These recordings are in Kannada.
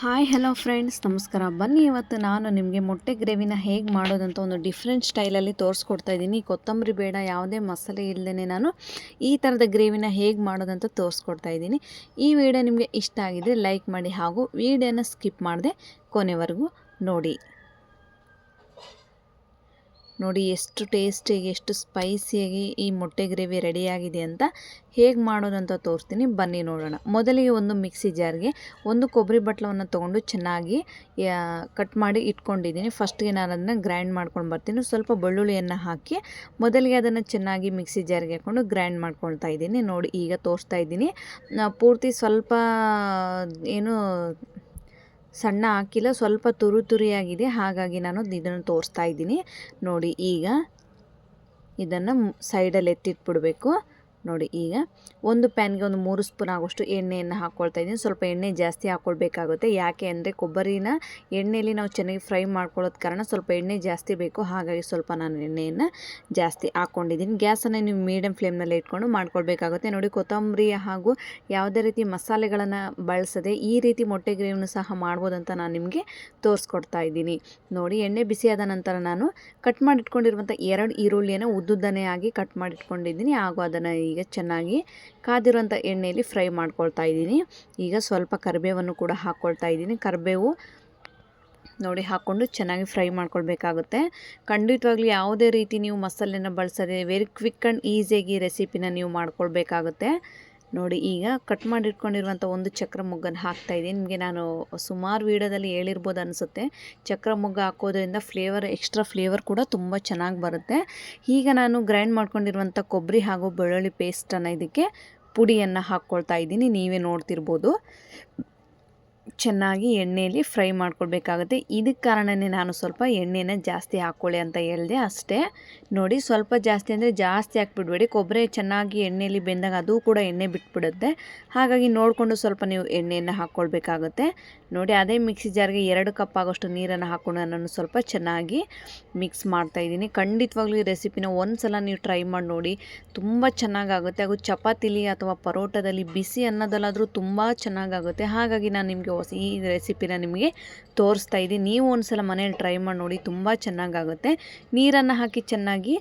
ಹಾಯ್ ಹಲೋ ಫ್ರೆಂಡ್ಸ್ ನಮಸ್ಕಾರ. ಬನ್ನಿ ಇವತ್ತು ನಾನು ನಿಮಗೆ ಮೊಟ್ಟೆ ಗ್ರೇವಿನ ಹೇಗೆ ಮಾಡೋದಂತ ಒಂದು ಡಿಫ್ರೆಂಟ್ ಸ್ಟೈಲಲ್ಲಿ ತೋರಿಸ್ಕೊಡ್ತಾ ಇದ್ದೀನಿ. ಕೊತ್ತಂಬರಿ ಬೇಡ, ಯಾವುದೇ ಮಸಾಲೆ ಇಲ್ಲದೇ ನಾನು ಈ ಥರದ ಗ್ರೇವಿನ ಹೇಗೆ ಮಾಡೋದಂತ ತೋರಿಸ್ಕೊಡ್ತಾ ಇದ್ದೀನಿ. ಈ ವಿಡಿಯೋ ನಿಮಗೆ ಇಷ್ಟ ಆಗಿದರೆ ಲೈಕ್ ಮಾಡಿ ಹಾಗೂ ವಿಡಿಯೋನ ಸ್ಕಿಪ್ ಮಾಡದೆ ಕೊನೆವರೆಗೂ ನೋಡಿ. ನೋಡಿ ಎಷ್ಟು ಟೇಸ್ಟಿಯಾಗಿ, ಎಷ್ಟು ಸ್ಪೈಸಿಯಾಗಿ ಈ ಮೊಟ್ಟೆ ಗ್ರೇವಿ ರೆಡಿಯಾಗಿದೆ ಅಂತ ಹೇಗೆ ಅಂತ ತೋರಿಸ್ತೀನಿ. ಬನ್ನಿ ನೋಡೋಣ. ಮೊದಲಿಗೆ ಒಂದು ಮಿಕ್ಸಿ ಜಾರ್ಗೆ ಒಂದು ಕೊಬ್ಬರಿ ಬಟ್ಲವನ್ನು ತೊಗೊಂಡು ಚೆನ್ನಾಗಿ ಕಟ್ ಮಾಡಿ ಇಟ್ಕೊಂಡಿದ್ದೀನಿ. ಫಸ್ಟ್ಗೆ ನಾನು ಅದನ್ನು ಗ್ರೈಂಡ್ ಮಾಡ್ಕೊಂಡು ಬರ್ತೀನಿ. ಸ್ವಲ್ಪ ಬೆಳ್ಳುಳ್ಳಿಯನ್ನು ಹಾಕಿ ಮೊದಲಿಗೆ ಅದನ್ನು ಚೆನ್ನಾಗಿ ಮಿಕ್ಸಿ ಜಾರ್ಗೆ ಹಾಕ್ಕೊಂಡು ಗ್ರೈಂಡ್ ಮಾಡ್ಕೊಳ್ತಾ ಇದ್ದೀನಿ. ನೋಡಿ ಈಗ ತೋರಿಸ್ತಾ ಇದ್ದೀನಿ. ಪೂರ್ತಿ ಸ್ವಲ್ಪ, ಏನು ಸಣ್ಣ ಹಾಕಿಲ್ಲ ಸ್ವಲ್ಪ ತುರು ತುರಿಯಾಗಿದೆ. ಹಾಗಾಗಿ ನಾನು ಇದನ್ನು ತೋರಿಸ್ತಾ ಇದ್ದೀನಿ. ನೋಡಿ, ಈಗ ಇದನ್ನು ಸೈಡಲ್ಲಿ ಎತ್ತಿಟ್ಬಿಡ್ಬೇಕು. ನೋಡಿ ಈಗ ಒಂದು ಪ್ಯಾನ್ಗೆ ಒಂದು ಮೂರು ಸ್ಪೂನ್ ಆಗೋಷ್ಟು ಎಣ್ಣೆಯನ್ನು ಹಾಕ್ಕೊಳ್ತಾ ಇದ್ದೀನಿ. ಸ್ವಲ್ಪ ಎಣ್ಣೆ ಜಾಸ್ತಿ ಹಾಕ್ಕೊಳ್ಬೇಕಾಗುತ್ತೆ ಯಾಕೆ ಅಂದರೆ ಕೊಬ್ಬರಿನ ಎಣ್ಣೆಯಲ್ಲಿ ನಾವು ಚೆನ್ನಾಗಿ ಫ್ರೈ ಮಾಡ್ಕೊಳ್ಳೋದು ಕಾರಣ ಸ್ವಲ್ಪ ಎಣ್ಣೆ ಜಾಸ್ತಿ ಬೇಕು. ಹಾಗಾಗಿ ಸ್ವಲ್ಪ ನಾನು ಎಣ್ಣೆಯನ್ನು ಜಾಸ್ತಿ ಹಾಕ್ಕೊಂಡಿದ್ದೀನಿ ಗ್ಯಾಸನ್ನು ನೀವು ಮೀಡಿಯಮ್ ಫ್ಲೇಮ್ನಲ್ಲಿ ಇಟ್ಕೊಂಡು ಮಾಡ್ಕೊಳ್ಬೇಕಾಗುತ್ತೆ. ನೋಡಿ ಕೊತ್ತಂಬರಿ ಹಾಗೂ ಯಾವುದೇ ರೀತಿ ಮಸಾಲೆಗಳನ್ನು ಬಳಸದೆ ಈ ರೀತಿ ಮೊಟ್ಟೆ ಗ್ರೇವಿನೂ ಸಹ ಮಾಡ್ಬೋದಂತ ನಾನು ನಿಮಗೆ ತೋರಿಸ್ಕೊಡ್ತಾ ಇದ್ದೀನಿ. ನೋಡಿ ಎಣ್ಣೆ ಬಿಸಿಯಾದ ನಂತರ ನಾನು ಕಟ್ ಮಾಡಿಟ್ಕೊಂಡಿರುವಂಥ ಎರಡು ಈರುಳ್ಳಿಯನ್ನು ಉದ್ದುದ್ದನೇ ಆಗಿ ಕಟ್ ಮಾಡಿಟ್ಕೊಂಡಿದ್ದೀನಿ. ಹಾಗೂ ಅದನ್ನು ಈಗ ಚೆನ್ನಾಗಿ ಕಾದಿರುವಂಥ ಎಣ್ಣೆಯಲ್ಲಿ ಫ್ರೈ ಮಾಡ್ಕೊಳ್ತಾ ಇದ್ದೀನಿ. ಈಗ ಸ್ವಲ್ಪ ಕರಿಬೇವನ್ನು ಕೂಡ ಹಾಕ್ಕೊಳ್ತಾ ಇದ್ದೀನಿ. ಕರಿಬೇವು ನೋಡಿ ಹಾಕ್ಕೊಂಡು ಚೆನ್ನಾಗಿ ಫ್ರೈ ಮಾಡ್ಕೊಳ್ಬೇಕಾಗುತ್ತೆ. ಖಂಡಿತವಾಗ್ಲೂ ಯಾವುದೇ ರೀತಿ ನೀವು ಮಸಾಲೆನ ಬಳಸದೆ ವೆರಿ ಕ್ವಿಕ್ ಆ್ಯಂಡ್ ಈಸಿಯಾಗಿ ರೆಸಿಪಿನ ನೀವು ಮಾಡ್ಕೊಳ್ಬೇಕಾಗುತ್ತೆ. ನೋಡಿ, ಈಗ ಕಟ್ ಮಾಡಿಟ್ಕೊಂಡಿರುವಂಥ ಒಂದು ಚಕ್ರ ಮೊಗ್ಗನ್ನು ಹಾಕ್ತಾ ಇದ್ದೀನಿ. ನಿಮಗೆ ನಾನು ಸುಮಾರು ವೀಡಿಯೋದಲ್ಲಿ ಹೇಳಿರ್ಬೋದು ಅನಿಸುತ್ತೆ. ಚಕ್ರ ಮೊಗ್ಗ ಹಾಕೋದ್ರಿಂದ ಫ್ಲೇವರ್, ಎಕ್ಸ್ಟ್ರಾ ಫ್ಲೇವರ್ ಕೂಡ ತುಂಬ ಚೆನ್ನಾಗಿ ಬರುತ್ತೆ. ಈಗ ನಾನು ಗ್ರೈಂಡ್ ಮಾಡ್ಕೊಂಡಿರುವಂಥ ಕೊಬ್ಬರಿ ಹಾಗೂ ಬೆಳ್ಳುಳ್ಳಿ ಪೇಸ್ಟನ್ನು ಇದಕ್ಕೆ ಪುಡಿಯನ್ನು ಹಾಕ್ಕೊಳ್ತಾ ಇದ್ದೀನಿ. ನೀವೇ ನೋಡ್ತಿರ್ಬೋದು. ಚೆನ್ನಾಗಿ ಎಣ್ಣೆಯಲ್ಲಿ ಫ್ರೈ ಮಾಡ್ಕೊಳ್ಬೇಕಾಗುತ್ತೆ ಇದಕ್ಕೆ ಕಾರಣನೇ ನಾನು ಸ್ವಲ್ಪ ಎಣ್ಣೆನ ಜಾಸ್ತಿ ಹಾಕ್ಕೊಳ್ಳಿ ಅಂತ ಹೇಳಿದೆ ಅಷ್ಟೇ. ನೋಡಿ, ಸ್ವಲ್ಪ ಜಾಸ್ತಿ ಅಂದರೆ ಜಾಸ್ತಿ ಹಾಕ್ಬಿಡ್ಬೇಡಿ. ಕೊಬ್ಬರಿ ಚೆನ್ನಾಗಿ ಎಣ್ಣೆಯಲ್ಲಿ ಬೆಂದಾಗ ಅದು ಕೂಡ ಎಣ್ಣೆ ಬಿಟ್ಬಿಡುತ್ತೆ. ಹಾಗಾಗಿ ನೋಡಿಕೊಂಡು ಸ್ವಲ್ಪ ನೀವು ಎಣ್ಣೆಯನ್ನು ಹಾಕ್ಕೊಳ್ಬೇಕಾಗುತ್ತೆ. ನೋಡಿ, ಅದೇ ಮಿಕ್ಸಿ ಜಾರ್ಗೆ ಎರಡು ಕಪ್ ಆಗೋಷ್ಟು ನೀರನ್ನು ಹಾಕ್ಕೊಂಡು ನಾನು ಸ್ವಲ್ಪ ಚೆನ್ನಾಗಿ ಮಿಕ್ಸ್ ಮಾಡ್ತಾಯಿದ್ದೀನಿ ಖಂಡಿತವಾಗ್ಲೂ ಈ ರೆಸಿಪಿನ ಒಂದು ಸಲ ನೀವು ಟ್ರೈ ಮಾಡಿ ನೋಡಿ. ತುಂಬ ಚೆನ್ನಾಗಾಗುತ್ತೆ. ಹಾಗೂ ಚಪಾತಿಲಿ ಅಥವಾ ಪರೋಟದಲ್ಲಿ ಬಿಸಿ ಅನ್ನೋದಲ್ಲಾದರೂ ತುಂಬ ಚೆನ್ನಾಗಾಗುತ್ತೆ. ಹಾಗಾಗಿ ನಾನು ನಿಮಗೆ ಈ ರೆಸಿಪಿನ ನಿಮಗೆ ತೋರಿಸ್ತಾ ಇದ್ದೀನಿ. ನೀವು ಒಂದು ಸಲ ಮನೇಲಿ ಟ್ರೈ ಮಾಡಿ ನೋಡಿ, ತುಂಬ ಚೆನ್ನಾಗಾಗುತ್ತೆ. ನೀರನ್ನು ಹಾಕಿ ಚೆನ್ನಾಗಿ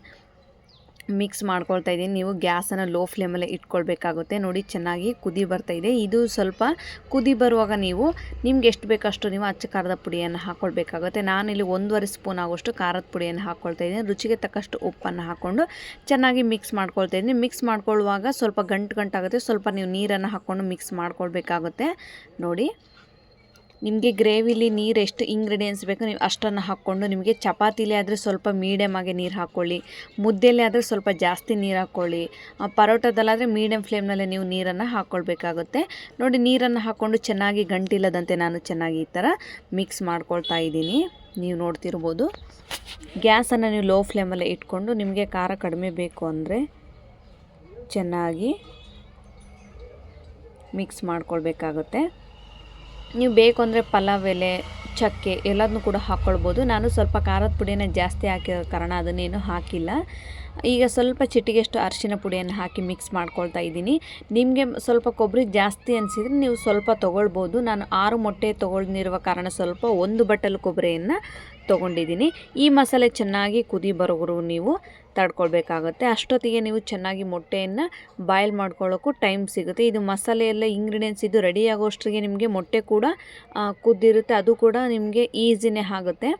ಮಿಕ್ಸ್ ಮಾಡ್ಕೊಳ್ತಾ ಇದ್ದೀನಿ. ನೀವು ಗ್ಯಾಸನ್ನು ಲೋ ಫ್ಲೇಮಲ್ಲೇ ಇಟ್ಕೊಳ್ಬೇಕಾಗುತ್ತೆ. ನೋಡಿ, ಚೆನ್ನಾಗಿ ಕುದಿ ಬರ್ತಾಯಿದೆ ಇದು. ಸ್ವಲ್ಪ ಕುದಿ ಬರುವಾಗ ನೀವು ನಿಮ್ಗೆ ಎಷ್ಟು ಬೇಕಷ್ಟು ನೀವು ಅಚ್ಚ ಖಾರದ ಪುಡಿಯನ್ನು ಹಾಕ್ಕೊಳ್ಬೇಕಾಗುತ್ತೆ ನಾನಿಲ್ಲಿ ಒಂದೂವರೆ ಸ್ಪೂನ್ ಆಗೋಷ್ಟು ಖಾರದ ಪುಡಿಯನ್ನು ಹಾಕ್ಕೊಳ್ತಾ ಇದ್ದೀನಿ. ರುಚಿಗೆ ತಕ್ಕಷ್ಟು ಉಪ್ಪನ್ನು ಹಾಕ್ಕೊಂಡು ಚೆನ್ನಾಗಿ ಮಿಕ್ಸ್ ಮಾಡ್ಕೊಳ್ತಾ ಇದ್ದೀನಿ. ಮಿಕ್ಸ್ ಮಾಡ್ಕೊಳ್ಳುವಾಗ ಸ್ವಲ್ಪ ಗಂಟು ಗಂಟಾಗುತ್ತೆ. ಸ್ವಲ್ಪ ನೀವು ನೀರನ್ನು ಹಾಕ್ಕೊಂಡು ಮಿಕ್ಸ್ ಮಾಡ್ಕೊಳ್ಬೇಕಾಗುತ್ತೆ. ನೋಡಿ. ನಿಮಗೆ ಗ್ರೇವಿಲಿ ನೀರು ಎಷ್ಟು ಇಂಗ್ರೀಡಿಯೆಂಟ್ಸ್ ಬೇಕು, ನೀವು ಅಷ್ಟನ್ನು ಹಾಕ್ಕೊಂಡು ನಿಮಗೆ ಚಪಾತಿಲಿ ಆದರೆ ಸ್ವಲ್ಪ ಮೀಡಿಯಮ್ ಆಗಿ ನೀರು ಹಾಕ್ಕೊಳ್ಳಿ ಮುದ್ದೆಯಲ್ಲಿ ಆದರೆ ಸ್ವಲ್ಪ ಜಾಸ್ತಿ ನೀರು ಹಾಕ್ಕೊಳ್ಳಿ ಪರೋಟದಲ್ಲಾದರೆ ಮೀಡಿಯಮ್ ಫ್ಲೇಮ್ನಲ್ಲೇ ನೀವು ನೀರನ್ನು ಹಾಕ್ಕೊಳ್ಬೇಕಾಗುತ್ತೆ ನೋಡಿ, ನೀರನ್ನು ಹಾಕ್ಕೊಂಡು ಚೆನ್ನಾಗಿ ಗಂಟಿಲ್ಲದಂತೆ ನಾನು ಚೆನ್ನಾಗಿ ಈ ಥರ ಮಿಕ್ಸ್ ಮಾಡ್ಕೊಳ್ತಾ ಇದ್ದೀನಿ. ನೀವು ನೋಡ್ತಿರ್ಬೋದು, ಗ್ಯಾಸನ್ನು ನೀವು ಲೋ ಫ್ಲೇಮಲ್ಲೇ ಇಟ್ಕೊಂಡು ನಿಮಗೆ ಖಾರ ಕಡಿಮೆ ಬೇಕು ಅಂದರೆ ಚೆನ್ನಾಗಿ ಮಿಕ್ಸ್ ಮಾಡ್ಕೊಳ್ಬೇಕಾಗುತ್ತೆ. ನೀವು ಬೇಕು ಅಂದರೆ ಪಲಾವ್ ಎಲೆ, ಚಕ್ಕೆ ಎಲ್ಲದನ್ನೂ ಕೂಡ ಹಾಕ್ಕೊಳ್ಬೋದು ನಾನು ಸ್ವಲ್ಪ ಖಾರದ ಪುಡಿನ ಜಾಸ್ತಿ ಹಾಕಿರೋ ಕಾರಣ ಅದನ್ನೇನು ಹಾಕಿಲ್ಲ. ಈಗ ಸ್ವಲ್ಪ ಚಿಟಿಗೆಷ್ಟು ಅರಿಶಿನ ಪುಡಿಯನ್ನು ಹಾಕಿ ಮಿಕ್ಸ್ ಮಾಡ್ಕೊಳ್ತಾ ಇದ್ದೀನಿ. ನಿಮಗೆ ಸ್ವಲ್ಪ ಕೊಬ್ಬರಿ ಜಾಸ್ತಿ ಅನಿಸಿದರೆ ನೀವು ಸ್ವಲ್ಪ ತೊಗೊಳ್ಬೋದು. ನಾನು ಆರು ಮೊಟ್ಟೆ ತೊಗೊಂಡಿರುವ ಕಾರಣ ಸ್ವಲ್ಪ ಒಂದು ಬಟ್ಟಲು ಕೊಬ್ಬರಿಯನ್ನು ತೊಗೊಂಡಿದ್ದೀನಿ. ಈ ಮಸಾಲೆ ಚೆನ್ನಾಗಿ ಕುದಿ ಬರೋರು ನೀವು ತಡ್ಕೊಳ್ಬೇಕಾಗುತ್ತೆ. ಅಷ್ಟೊತ್ತಿಗೆ ನೀವು ಚೆನ್ನಾಗಿ ಮೊಟ್ಟೆಯನ್ನು ಬಾಯ್ಲ್ ಮಾಡ್ಕೊಳ್ಳೋಕ್ಕೂ ಟೈಮ್ ಸಿಗುತ್ತೆ. ಇದು ಮಸಾಲೆ ಎಲ್ಲ ಇಂಗ್ರೀಡಿಯೆಂಟ್ಸ್ ಇದು ರೆಡಿ ಆಗೋಷ್ಟರಿಗೆ ನಿಮಗೆ ಮೊಟ್ಟೆ ಕೂಡ ಕುದ್ದಿರುತ್ತೆ. ಅದು ಕೂಡ ನಿಮಗೆ ಈಸಿನೇ ಆಗುತ್ತೆ.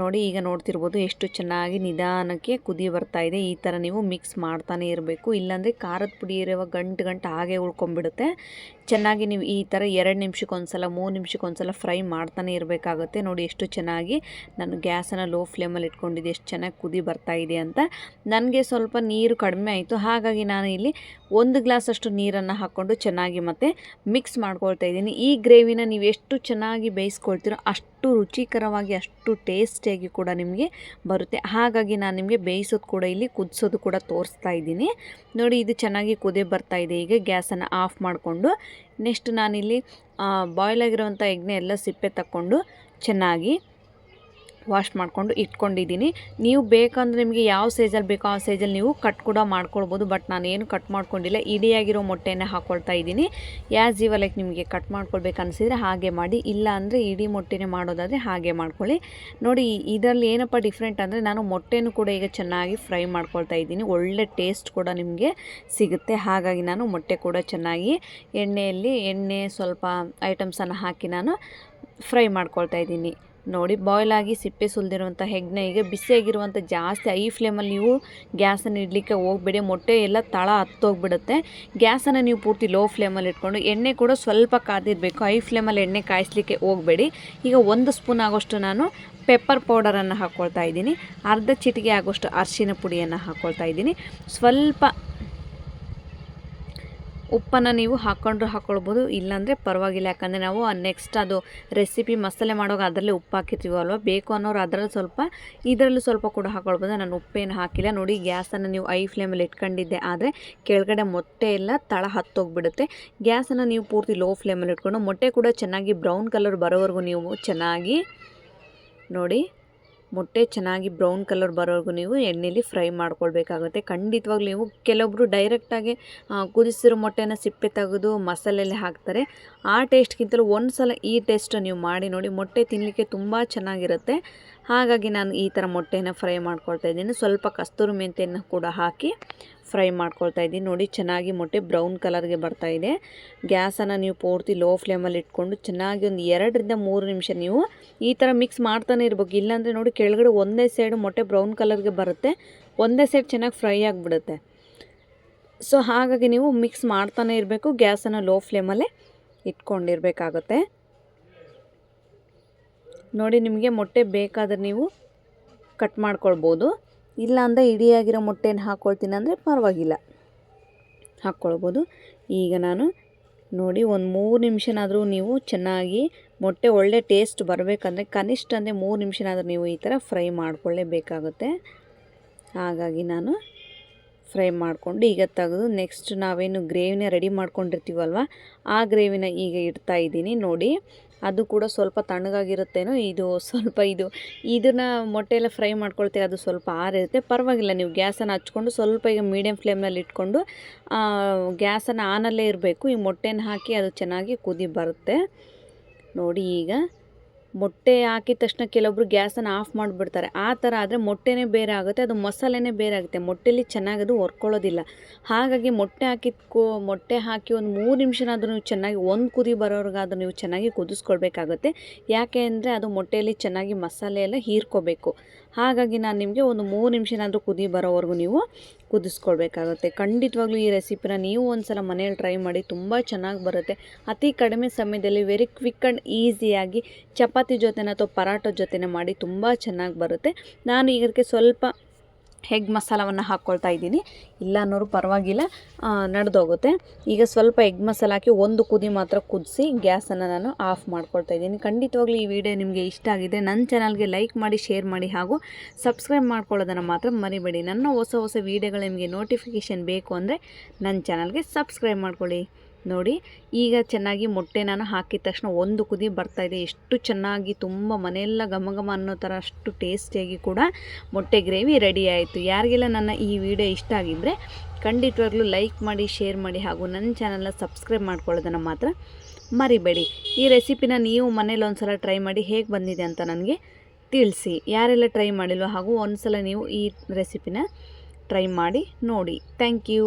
ನೋಡಿ ಈಗ ನೋಡ್ತಿರ್ಬೋದು ಎಷ್ಟು ಚೆನ್ನಾಗಿ ನಿಧಾನಕ್ಕೆ ಕುದಿ ಬರ್ತಾ ಇದೆ. ಈ ಥರ ನೀವು ಮಿಕ್ಸ್ ಮಾಡ್ತಾನೆ ಇರಬೇಕು. ಇಲ್ಲಾಂದರೆ ಖಾರದ ಪುಡಿ ಇರುವ ಗಂಟು ಗಂಟು ಹಾಗೆ ಉಳ್ಕೊಂಬಿಡುತ್ತೆ ಚೆನ್ನಾಗಿ ನೀವು ಈ ಥರ ಎರಡು ನಿಮಿಷಕ್ಕೆ ಒಂದು ಮೂರು ನಿಮಿಷಕ್ಕೆ ಒಂದು ಫ್ರೈ ಮಾಡ್ತಾನೆ ಇರಬೇಕಾಗುತ್ತೆ. ನೋಡಿ ಎಷ್ಟು ಚೆನ್ನಾಗಿ ನಾನು ಗ್ಯಾಸನ್ನು ಲೋ ಫ್ಲೇಮಲ್ಲಿ ಇಟ್ಕೊಂಡಿದ್ದೆ. ಎಷ್ಟು ಚೆನ್ನಾಗಿ ಕುದಿ ಬರ್ತಾ ಇದೆ ಅಂತ. ನನಗೆ ಸ್ವಲ್ಪ ನೀರು ಕಡಿಮೆ ಆಯಿತು. ಹಾಗಾಗಿ ನಾನು ಇಲ್ಲಿ ಒಂದು ಗ್ಲಾಸಷ್ಟು ನೀರನ್ನು ಹಾಕ್ಕೊಂಡು ಚೆನ್ನಾಗಿ ಮತ್ತೆ ಮಿಕ್ಸ್ ಮಾಡ್ಕೊಳ್ತಾ ಇದ್ದೀನಿ. ಈ ಗ್ರೇವಿನ ನೀವು ಎಷ್ಟು ಚೆನ್ನಾಗಿ ಬೇಯಿಸ್ಕೊಳ್ತೀರೋ ಅಷ್ಟು ರುಚಿಕರವಾಗಿ, ಅಷ್ಟು ಟೇಸ್ಟಿಯಾಗಿ ಕೂಡ ನಿಮಗೆ ಬರುತ್ತೆ. ಹಾಗಾಗಿ ನಾನು ನಿಮಗೆ ಬೇಯಿಸೋದು ಕೂಡ ಇಲ್ಲಿ, ಕುದಿಸೋದು ಕೂಡ ತೋರಿಸ್ತಾ ಇದ್ದೀನಿ. ನೋಡಿ, ಇದು ಚೆನ್ನಾಗಿ ಕುದಿ ಬರ್ತಾ ಇದೆ. ಈಗ ಗ್ಯಾಸನ್ನು ಆಫ್ ಮಾಡಿಕೊಂಡು, ನೆಕ್ಸ್ಟ್ ನಾನಿಲ್ಲಿ ಬಾಯ್ಲ್ ಆಗಿರೋವಂಥ ಎಗ್ನೆ ಎಲ್ಲ ಸಿಪ್ಪೆ ತಕ್ಕೊಂಡು ಚೆನ್ನಾಗಿ ವಾಶ್ ಮಾಡಿಕೊಂಡು ಇಟ್ಕೊಂಡಿದ್ದೀನಿ. ನೀವು ಬೇಕಂದ್ರೆ ನಿಮಗೆ ಯಾವ ಸೈಜಲ್ಲಿ ಬೇಕೋ ಆ ಸೈಜಲ್ಲಿ ನೀವು ಕಟ್ ಕೂಡ ಮಾಡ್ಕೊಳ್ಬೋದು ಬಟ್ ನಾನೇನು ಕಟ್ ಮಾಡ್ಕೊಂಡಿಲ್ಲ. ಇಡಿಯಾಗಿರೋ ಮೊಟ್ಟೆನೇ ಹಾಕ್ಕೊಳ್ತಾ ಇದ್ದೀನಿ. ಯಾಸ್ ಇವ ಲೈಕ್ ನಿಮಗೆ ಕಟ್ ಮಾಡ್ಕೊಳ್ಬೇಕು ಅನಿಸಿದರೆ ಹಾಗೆ ಮಾಡಿ, ಇಲ್ಲ ಅಂದರೆ ಇಡೀ ಮೊಟ್ಟೆನೇ ಮಾಡೋದಾದರೆ ಹಾಗೆ ಮಾಡ್ಕೊಳ್ಳಿ. ನೋಡಿ, ಇದರಲ್ಲಿ ಏನಪ್ಪ ಡಿಫ್ರೆಂಟ್ ಅಂದರೆ ನಾನು ಮೊಟ್ಟೆನೂ ಕೂಡ ಈಗ ಚೆನ್ನಾಗಿ ಫ್ರೈ ಮಾಡ್ಕೊಳ್ತಾ ಇದ್ದೀನಿ. ಒಳ್ಳೆ ಟೇಸ್ಟ್ ಕೂಡ ನಿಮಗೆ ಸಿಗುತ್ತೆ. ಹಾಗಾಗಿ ನಾನು ಮೊಟ್ಟೆ ಕೂಡ ಚೆನ್ನಾಗಿ ಎಣ್ಣೆಯಲ್ಲಿ ಎಣ್ಣೆ ಸ್ವಲ್ಪ ಐಟಮ್ಸನ್ನು ಹಾಕಿ ನಾನು ಫ್ರೈ ಮಾಡ್ಕೊಳ್ತಾ ಇದ್ದೀನಿ. ನೋಡಿ ಬಾಯ್ಲ್ ಆಗಿ ಸಿಪ್ಪೆ ಸುಲ್ದಿರುವಂಥ ಹೆಗ್ನ ಈಗ ಬಿಸಿಯಾಗಿರುವಂಥ ಜಾಸ್ತಿ ಐ ಫ್ಲೇಮಲ್ಲಿ ನೀವು ಗ್ಯಾಸನ್ನು ಇಡಲಿಕ್ಕೆ ಹೋಗಬೇಡಿ. ಮೊಟ್ಟೆ ಎಲ್ಲ ತಳ ಹತ್ತೋಗ್ಬಿಡುತ್ತೆ. ಗ್ಯಾಸನ್ನು ನೀವು ಪೂರ್ತಿ ಲೋ ಫ್ಲೇಮಲ್ಲಿ ಇಟ್ಕೊಂಡು ಎಣ್ಣೆ ಕೂಡ ಸ್ವಲ್ಪ ಕಾದಿರಬೇಕು. ಐ ಫ್ಲೇಮಲ್ಲಿ ಎಣ್ಣೆ ಕಾಯಿಸ್ಲಿಕ್ಕೆ ಹೋಗಬೇಡಿ. ಈಗ ಒಂದು ಸ್ಪೂನ್ ಆಗೋಷ್ಟು ನಾನು ಪೆಪ್ಪರ್ ಪೌಡರನ್ನು ಹಾಕ್ಕೊಳ್ತಾ ಇದ್ದೀನಿ. ಅರ್ಧ ಚಿಟಿಕೆ ಆಗೋಷ್ಟು ಅರಿಶಿನ ಪುಡಿಯನ್ನು ಹಾಕ್ಕೊಳ್ತಾ ಇದ್ದೀನಿ. ಸ್ವಲ್ಪ ಉಪ್ಪನ್ನು ನೀವು ಹಾಕ್ಕೊಂಡ್ರೆ ಹಾಕ್ಕೊಳ್ಬೋದು ಇಲ್ಲಾಂದರೆ ಪರವಾಗಿಲ್ಲ. ಯಾಕಂದರೆ ನಾವು ನೆಕ್ಸ್ಟ್ ಅದು ರೆಸಿಪಿ ಮಸಾಲೆ ಮಾಡುವಾಗ ಅದರಲ್ಲಿ ಉಪ್ಪು ಹಾಕಿರ್ತೀವಲ್ವ ಬೇಕು ಅನ್ನೋರು ಅದರಲ್ಲಿ ಸ್ವಲ್ಪ, ಇದರಲ್ಲೂ ಸ್ವಲ್ಪ ಕೂಡ ಹಾಕ್ಕೊಳ್ಬೋದು ನಾನು ಉಪ್ಪೇನು ಹಾಕಿಲ್ಲ. ನೋಡಿ, ಗ್ಯಾಸನ್ನು ನೀವು ಐ ಫ್ಲೇಮಲ್ಲಿ ಇಟ್ಕೊಂಡಿದ್ದೆ. ಆದರೆ ಕೆಳಗಡೆ ಮೊಟ್ಟೆ ಎಲ್ಲ ತಳ ಹತ್ತೋಗ್ಬಿಡುತ್ತೆ ಗ್ಯಾಸನ್ನು ನೀವು ಪೂರ್ತಿ ಲೋ ಫ್ಲೇಮಲ್ಲಿ ಇಟ್ಕೊಂಡು, ಮೊಟ್ಟೆ ಕೂಡ ಚೆನ್ನಾಗಿ ಬ್ರೌನ್ ಕಲರ್ ಬರೋವರೆಗೂ ನೀವು ಚೆನ್ನಾಗಿ ನೋಡಿ ಮೊಟ್ಟೆ ಚೆನ್ನಾಗಿ ಬ್ರೌನ್ ಕಲರ್ ಬರೋವರೆಗೂ ನೀವು ಎಣ್ಣೆಲಿ ಫ್ರೈ ಮಾಡ್ಕೊಳ್ಬೇಕಾಗುತ್ತೆ. ಖಂಡಿತವಾಗ್ಲೂ ನೀವು ಕೆಲವೊಬ್ಬರು ಡೈರೆಕ್ಟಾಗಿ ಕುದಿಸಿರೋ ಮೊಟ್ಟೆನ ಸಿಪ್ಪೆ ತೆಗೆದು ಮಸಾಲೆಯಲ್ಲಿ ಹಾಕ್ತಾರೆ. ಆ ಟೇಸ್ಟ್ಗಿಂತಲೂ ಒಂದು ಸಲ ಈ ಟೇಸ್ಟ್ ನೀವು ಮಾಡಿ ನೋಡಿ, ಮೊಟ್ಟೆ ತಿನ್ನಲಿಕ್ಕೆ ತುಂಬ ಚೆನ್ನಾಗಿರುತ್ತೆ. ಹಾಗಾಗಿ ನಾನು ಈ ಥರ ಮೊಟ್ಟೆನ ಫ್ರೈ ಮಾಡ್ಕೊಳ್ತಾ ಇದ್ದೀನಿ. ಸ್ವಲ್ಪ ಕಸ್ತೂರಿ ಮೆಂತೆಯನ್ನು ಕೂಡ ಹಾಕಿ ಫ್ರೈ ಮಾಡ್ಕೊಳ್ತಾ ಇದ್ದೀನಿ. ನೋಡಿ, ಚೆನ್ನಾಗಿ ಮೊಟ್ಟೆ ಬ್ರೌನ್ ಕಲರ್ಗೆ ಬರ್ತಾ ಇದೆ. ಗ್ಯಾಸನ್ನು ನೀವು ಪೂರ್ತಿ ಲೋ ಫ್ಲೇಮಲ್ಲಿ ಇಟ್ಕೊಂಡು ಚೆನ್ನಾಗಿ ಒಂದು ಎರಡರಿಂದ ಮೂರು ನಿಮಿಷ ನೀವು ಈ ಥರ ಮಿಕ್ಸ್ ಮಾಡ್ತಾನೆ ಇರ್ಬೇಕು. ಇಲ್ಲಾಂದರೆ ನೋಡಿ, ಕೆಳಗಡೆ ಒಂದೇ ಸೈಡ್ ಮೊಟ್ಟೆ ಬ್ರೌನ್ ಕಲರ್ಗೆ ಬರುತ್ತೆ. ಒಂದೇ ಸೈಡ್ ಚೆನ್ನಾಗಿ ಫ್ರೈ ಆಗಿಬಿಡುತ್ತೆ. ಸೊ, ಹಾಗಾಗಿ ನೀವು ಮಿಕ್ಸ್ ಮಾಡ್ತಾನೆ ಇರಬೇಕು. ಗ್ಯಾಸನ್ನು ಲೋ ಫ್ಲೇಮಲ್ಲೇ ಇಟ್ಕೊಂಡಿರಬೇಕಾಗುತ್ತೆ. ನೋಡಿ, ನಿಮಗೆ ಮೊಟ್ಟೆ ಬೇಕಾದರೆ ನೀವು ಕಟ್ ಮಾಡ್ಕೊಳ್ಬೋದು. ಇಲ್ಲ ಅಂದರೆ ಇಡಿಯಾಗಿರೋ ಮೊಟ್ಟೆನ ಹಾಕ್ಕೊಳ್ತೀನಿ ಅಂದರೆ ಪರವಾಗಿಲ್ಲ. ಹಾಕ್ಕೊಳ್ಬೋದು ಈಗ ನಾನು ನೋಡಿ ಒಂದು ಮೂರು ನಿಮಿಷನಾದರೂ ನೀವು ಚೆನ್ನಾಗಿ ಮೊಟ್ಟೆ ಒಳ್ಳೆ ಟೇಸ್ಟ್ ಬರಬೇಕಂದ್ರೆ ಕನಿಷ್ಠ ಅಂದರೆ ಮೂರು ನಿಮಿಷನಾದರೂ ನೀವು ಈ ಥರ ಫ್ರೈ ಮಾಡಿಕೊಳ್ಳೇಬೇಕಾಗುತ್ತೆ. ಹಾಗಾಗಿ ನಾನು ಫ್ರೈ ಮಾಡಿಕೊಂಡು ಈಗ ತೆಗೆದು ನೆಕ್ಸ್ಟ್ ನಾವೇನು ಗ್ರೇವಿನ ರೆಡಿ ಮಾಡ್ಕೊಂಡಿರ್ತೀವಲ್ವ, ಆ ಗ್ರೇವಿನ ಈಗ ಇಡ್ತಾ ಇದ್ದೀನಿ. ನೋಡಿ ಅದು ಕೂಡ ಸ್ವಲ್ಪ ತಣ್ಣಗಾಗಿರುತ್ತೇನೋ, ಇದು ಸ್ವಲ್ಪ ಇದು, ಇದನ್ನು ಮೊಟ್ಟೆ ಎಲ್ಲ ಫ್ರೈ ಮಾಡ್ಕೊಳ್ತೀವಿ ಅದು ಸ್ವಲ್ಪ ಆರಿರುತ್ತೆ. ಪರವಾಗಿಲ್ಲ, ನೀವು ಗ್ಯಾಸನ್ನು ಹಚ್ಕೊಂಡು ಸ್ವಲ್ಪ ಈಗ ಮೀಡಿಯಂ ಫ್ಲೇಮ್ನಲ್ಲಿ ಇಟ್ಕೊಂಡು ಗ್ಯಾಸನ್ನು ಆನಲ್ಲೇ ಇರಬೇಕು. ಈ ಮೊಟ್ಟೆನ ಹಾಕಿ ಅದು ಚೆನ್ನಾಗಿ ಕುದಿ ಬರುತ್ತೆ. ನೋಡಿ ಈಗ. ಮೊಟ್ಟೆ ಹಾಕಿದ ತಕ್ಷಣ ಕೆಲವೊಬ್ರು ಗ್ಯಾಸನ್ನು ಆಫ್ ಮಾಡಿಬಿಡ್ತಾರೆ. ಆ ಥರ ಆದರೆ ಮೊಟ್ಟೆನೇ ಬೇರೆ ಆಗುತ್ತೆ, ಅದು ಮಸಾಲೆನೇ ಬೇರೆ ಆಗುತ್ತೆ. ಮೊಟ್ಟೆಲಿ ಚೆನ್ನಾಗಿ ಅದು ಹೊರ್ಕೊಳ್ಳೋದಿಲ್ಲ ಹಾಗಾಗಿ ಮೊಟ್ಟೆ ಹಾಕಿದ ಮೊಟ್ಟೆ ಹಾಕಿ ಒಂದು ಮೂರು ನಿಮಿಷನಾದರೂ ನೀವು ಚೆನ್ನಾಗಿ, ಒಂದು ಕುದಿ ಬರೋರ್ಗಾದ್ರೂ ನೀವು ಚೆನ್ನಾಗಿ ಕುದಿಸ್ಕೊಳ್ಬೇಕಾಗುತ್ತೆ. ಯಾಕೆ ಅಂದರೆ ಅದು ಮೊಟ್ಟೆಯಲ್ಲಿ ಚೆನ್ನಾಗಿ ಮಸಾಲೆ ಎಲ್ಲ ಹೀರ್ಕೋಬೇಕು. ಹಾಗಾಗಿ ನಾನು ನಿಮಗೆ ಒಂದು ಮೂರು ನಿಮಿಷನಾದರೂ ಕುದಿ ಬರೋವರೆಗೂ ನೀವು ಕುದಿಸ್ಕೊಳ್ಬೇಕಾಗುತ್ತೆ. ಖಂಡಿತವಾಗ್ಲೂ ಈ ರೆಸಿಪಿನ ನೀವು ಒಂದು ಸಲ ಮನೇಲಿ ಟ್ರೈ ಮಾಡಿ ತುಂಬ ಚೆನ್ನಾಗಿ ಬರುತ್ತೆ. ಅತಿ ಕಡಿಮೆ ಸಮಯದಲ್ಲಿ ವೆರಿ ಕ್ವಿಕ್ ಆ್ಯಂಡ್ ಈಸಿಯಾಗಿ ಚಪಾತಿ ಜೊತೆನ ಅಥವಾ ಪರಾಟೋ ಜೊತೆನೇ ಮಾಡಿ ತುಂಬ ಚೆನ್ನಾಗಿ ಬರುತ್ತೆ. ನಾನು ಇದಕ್ಕೆ ಸ್ವಲ್ಪ ಹೆಗ್ ಮಸಾಲವನ್ನು ಹಾಕ್ಕೊಳ್ತಾ ಇದ್ದೀನಿ. ಇಲ್ಲ ಅನ್ನೋರು ಪರವಾಗಿಲ್ಲ ನಡೆದೋಗುತ್ತೆ. ಈಗ ಸ್ವಲ್ಪ ಎಗ್ ಮಸಾಲ ಹಾಕಿ ಒಂದು ಕುದಿ ಮಾತ್ರ ಕುದಿಸಿ ಗ್ಯಾಸನ್ನು ನಾನು ಆಫ್ ಮಾಡ್ಕೊಳ್ತಾ ಇದ್ದೀನಿ. ಖಂಡಿತವಾಗ್ಲೂ ಈ ವಿಡಿಯೋ ನಿಮಗೆ ಇಷ್ಟ ಆಗಿದೆ ನನ್ನ ಚಾನಲ್ಗೆ ಲೈಕ್ ಮಾಡಿ, ಶೇರ್ ಮಾಡಿ ಹಾಗೂ ಸಬ್ಸ್ಕ್ರೈಬ್ ಮಾಡ್ಕೊಳ್ಳೋದನ್ನು ಮಾತ್ರ ಮರಿಬೇಡಿ. ನನ್ನ ಹೊಸ ಹೊಸ ವೀಡಿಯೋಗಳು ನಿಮಗೆ ನೋಟಿಫಿಕೇಷನ್ ಬೇಕು ಅಂದರೆ ನನ್ನ ಚಾನಲ್ಗೆ ಸಬ್ಸ್ಕ್ರೈಬ್ ಮಾಡ್ಕೊಳ್ಳಿ. ನೋಡಿ, ಈಗ ಚೆನ್ನಾಗಿ ಮೊಟ್ಟೆ ನಾನು ಹಾಕಿದ ತಕ್ಷಣ ಒಂದು ಕುದಿ ಬರ್ತಾ ಇದೆ. ಎಷ್ಟು ಚೆನ್ನಾಗಿ, ತುಂಬ ಮನೆಯೆಲ್ಲ ಘಮ ಘಮ ಅನ್ನೋ ಥರ ಅಷ್ಟು ಟೇಸ್ಟಿಯಾಗಿ ಕೂಡ ಮೊಟ್ಟೆ ಗ್ರೇವಿ ರೆಡಿ ಆಯಿತು. ಯಾರಿಗೆಲ್ಲ ನನ್ನ ಈ ವಿಡಿಯೋ ಇಷ್ಟ ಆಗಿದ್ದರೆ ಖಂಡಿತವಾಗ್ಲೂ ಲೈಕ್ ಮಾಡಿ, ಶೇರ್ ಮಾಡಿ ಹಾಗೂ ನನ್ನ ಚಾನಲ್ನ ಸಬ್ಸ್ಕ್ರೈಬ್ ಮಾಡ್ಕೊಳ್ಳೋದನ್ನು ಮಾತ್ರ ಮರಿಬೇಡಿ. ಈ ರೆಸಿಪಿನ ನೀವು ಮನೇಲಿ ಒಂದು ಸಲ ಟ್ರೈ ಮಾಡಿ ಹೇಗೆ ಬಂದಿದೆ ಅಂತ ನನಗೆ ತಿಳಿಸಿ. ಯಾರೆಲ್ಲ ಟ್ರೈ ಮಾಡಿಲ್ವೋ ಹಾಗೂ ಒಂದು ಸಲ ನೀವು ಈ ರೆಸಿಪಿನ ಟ್ರೈ ಮಾಡಿ ನೋಡಿ. Thank you.